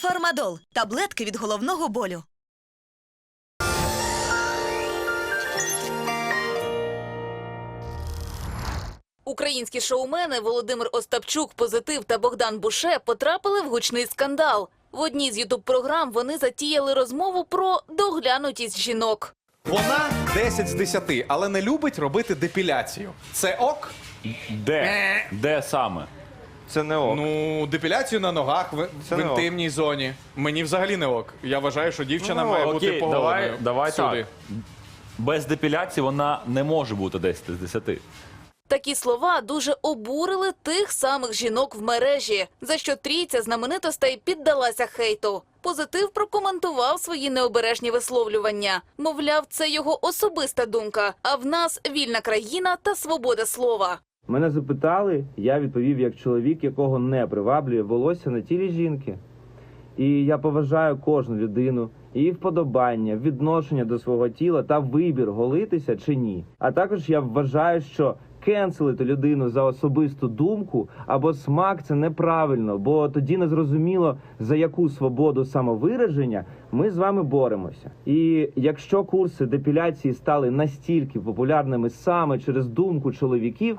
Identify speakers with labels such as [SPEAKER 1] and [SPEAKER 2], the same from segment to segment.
[SPEAKER 1] Фармадол таблетки від головного болю.
[SPEAKER 2] Українські шоумени Володимир Остапчук, Позитив та Богдан Буше потрапили в гучний скандал. В одній з ютуб-програм вони затіяли розмову про доглянутість жінок.
[SPEAKER 3] Вона 10 з 10, але не любить робити депіляцію. Це ок?
[SPEAKER 4] Де? Де саме?
[SPEAKER 5] Це не ок.
[SPEAKER 3] Ну, депіляцію на ногах в,
[SPEAKER 5] Це
[SPEAKER 3] в
[SPEAKER 5] не ок.
[SPEAKER 3] інтимній зоні. Мені взагалі не ок. Я вважаю, що дівчина
[SPEAKER 5] Ну,
[SPEAKER 3] має
[SPEAKER 4] окей,
[SPEAKER 3] бути поголеною.
[SPEAKER 4] давай, давай так. Без депіляції вона не може бути 10 з 10.
[SPEAKER 2] Такі слова дуже обурили тих самих жінок в мережі, за що трійця знаменитостей піддалася хейту. Позитив прокоментував свої необережні висловлювання. Мовляв, це його особиста думка. А в нас вільна країна та свобода слова.
[SPEAKER 6] Мене запитали, я відповів як чоловік, якого не приваблює волосся на тілі жінки. І я поважаю кожну людину, її вподобання, відношення до свого тіла та вибір голитися чи ні. А також я вважаю, що кенселити людину за особисту думку або смак це неправильно, бо тоді не зрозуміло за яку свободу самовираження ми з вами боремося. І якщо курси депіляції стали настільки популярними саме через думку чоловіків,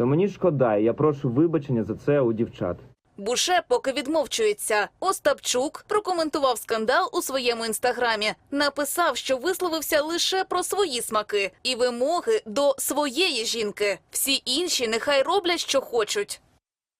[SPEAKER 6] то мені шкода, і я прошу вибачення за це у дівчат.
[SPEAKER 2] Буше поки відмовчується. Остапчук прокоментував скандал у своєму інстаграмі. Написав, що висловився лише про свої смаки і вимоги до своєї жінки. Всі інші нехай роблять, що хочуть.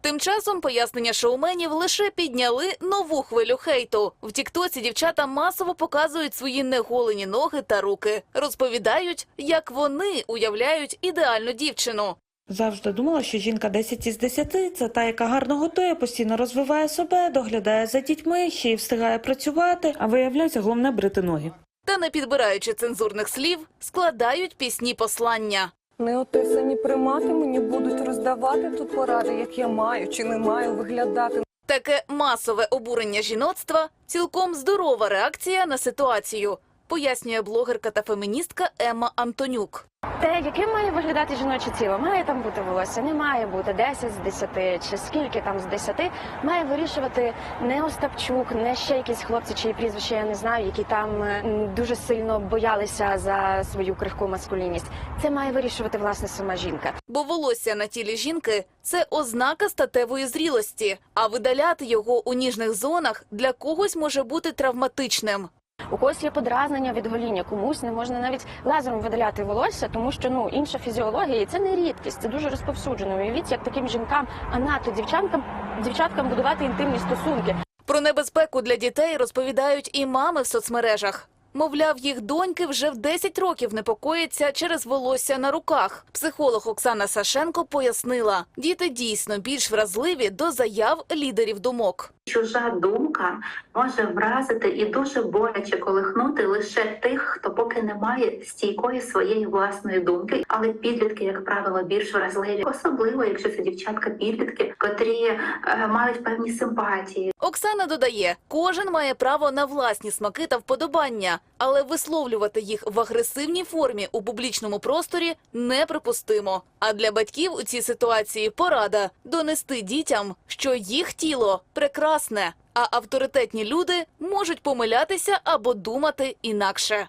[SPEAKER 2] Тим часом пояснення шоуменів лише підняли нову хвилю хейту. В Тіктоці дівчата масово показують свої неголені ноги та руки, розповідають, як вони уявляють ідеальну дівчину.
[SPEAKER 7] Завжди думала, що жінка 10 із 10 – це та, яка гарно готує, постійно розвиває себе, доглядає за дітьми, ще й встигає працювати, а виявляється, головне брити ноги.
[SPEAKER 2] Та не підбираючи цензурних слів, складають пісні послання.
[SPEAKER 8] Не отисані примати мені будуть роздавати тут поради, як я маю чи не маю виглядати.
[SPEAKER 2] Таке масове обурення жіноцтва цілком здорова реакція на ситуацію, пояснює блогерка та феміністка Емма Антонюк.
[SPEAKER 9] Те, яким має виглядати жіноче тіло, має там бути волосся, не має бути 10 з 10, чи скільки там з 10, має вирішувати не Остапчук, не ще якісь хлопці, чиї прізвища я не знаю, які там е, дуже сильно боялися за свою крихку маскулінність. Це має вирішувати власне сама жінка.
[SPEAKER 2] Бо волосся на тілі жінки це ознака статевої зрілості, а видаляти його у ніжних зонах для когось може бути травматичним.
[SPEAKER 9] У когось є подразнення від гоління, комусь не можна навіть лазером видаляти волосся, тому що ну інша фізіологія, і це не рідкість, це дуже розповсюджено. Уявіть, як таким жінкам, а надто дівчаткам, дівчаткам будувати інтимні стосунки.
[SPEAKER 2] Про небезпеку для дітей розповідають і мами в соцмережах. Мовляв, їх доньки вже в 10 років непокоїться через волосся на руках. Психолог Оксана Сашенко пояснила, діти дійсно більш вразливі до заяв лідерів думок.
[SPEAKER 10] Чужа думка може вразити і дуже боляче колихнути лише тих, хто поки не має стійкої своєї власної думки. Але підлітки, як правило, більш вразливі, особливо якщо це дівчатка підлітки, котрі е, мають певні симпатії.
[SPEAKER 2] Оксана додає, кожен має право на власні смаки та вподобання, але висловлювати їх в агресивній формі у публічному просторі неприпустимо. А для батьків у цій ситуації порада донести дітям, що їх тіло прекрасне, а авторитетні люди можуть помилятися або думати інакше.